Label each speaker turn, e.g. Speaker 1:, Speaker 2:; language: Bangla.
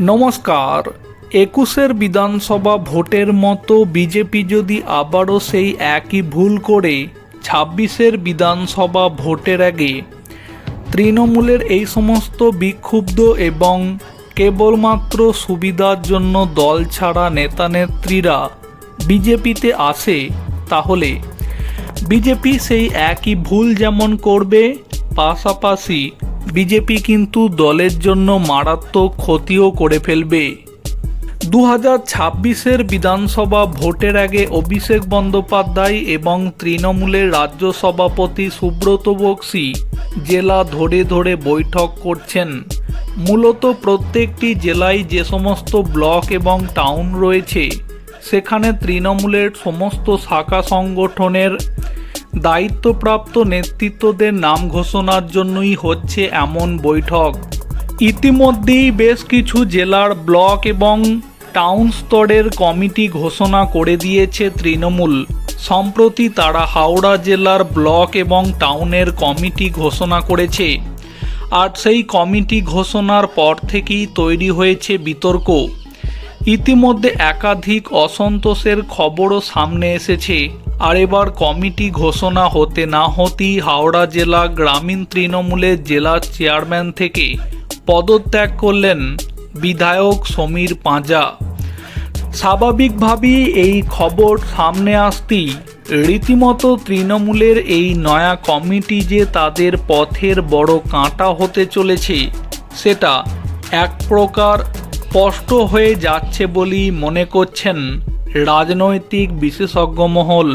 Speaker 1: নমস্কার। একুশের বিধানসভা ভোটের মতো বিজেপি যদি আবারও সেই একই ভুল করে, ছাব্বিশের বিধানসভা ভোটের আগে তৃণমূলের এই সমস্ত বিক্ষুব্ধ এবং কেবলমাত্র সুবিধার জন্য দল ছাড়া নেতানেত্রীরা বিজেপিতে আসে, তাহলে বিজেপি সেই একই ভুল যেমন করবে, পাশাপাশি বিজেপি কিন্তু দলের জন্য মারাত্মক ক্ষতিও করে ফেলবে। দু হাজার ছাব্বিশের বিধানসভা ভোটের আগে অভিষেক বন্দ্যোপাধ্যায় এবং তৃণমূলের রাজ্য সভাপতি সুব্রত বক্সি জেলা ধরে ধরে বৈঠক করছেন। মূলত প্রত্যেকটি জেলায় যে সমস্ত ব্লক এবং টাউন রয়েছে, সেখানে তৃণমূলের সমস্ত শাখা সংগঠনের দায়িত্বপ্রাপ্ত নেতৃত্বদের নাম ঘোষণার জন্যই হচ্ছে এমন বৈঠক। ইতিমধ্যেই বেশ কিছু জেলার ব্লক এবং টাউন স্তরের কমিটি ঘোষণা করে দিয়েছে তৃণমূল। সম্প্রতি তারা হাওড়া জেলার ব্লক এবং টাউনের কমিটি ঘোষণা করেছে। আর সেই কমিটি ঘোষণার পর থেকেই তৈরি হয়েছে বিতর্ক। ইতিমধ্যে একাধিক অসন্তোষের খবরও সামনে এসেছে। আর এবার কমিটি ঘোষণা হতে না হতেই হাওড়া জেলা গ্রামীণ তৃণমূলের জেলা চেয়ারম্যান থেকে পদত্যাগ করলেন বিধায়ক সমীর পাঁজা। স্বাভাবিকভাবেই এই খবর সামনে আসতেই রীতিমতো তৃণমূলের এই নয়া কমিটি যে তাদের পথের বড় কাঁটা হতে চলেছে, সেটা এক প্রকার স্পষ্ট হয়ে যাচ্ছে বলেই মনে করছেন রাজনৈতিক বিশেষজ্ঞ মহল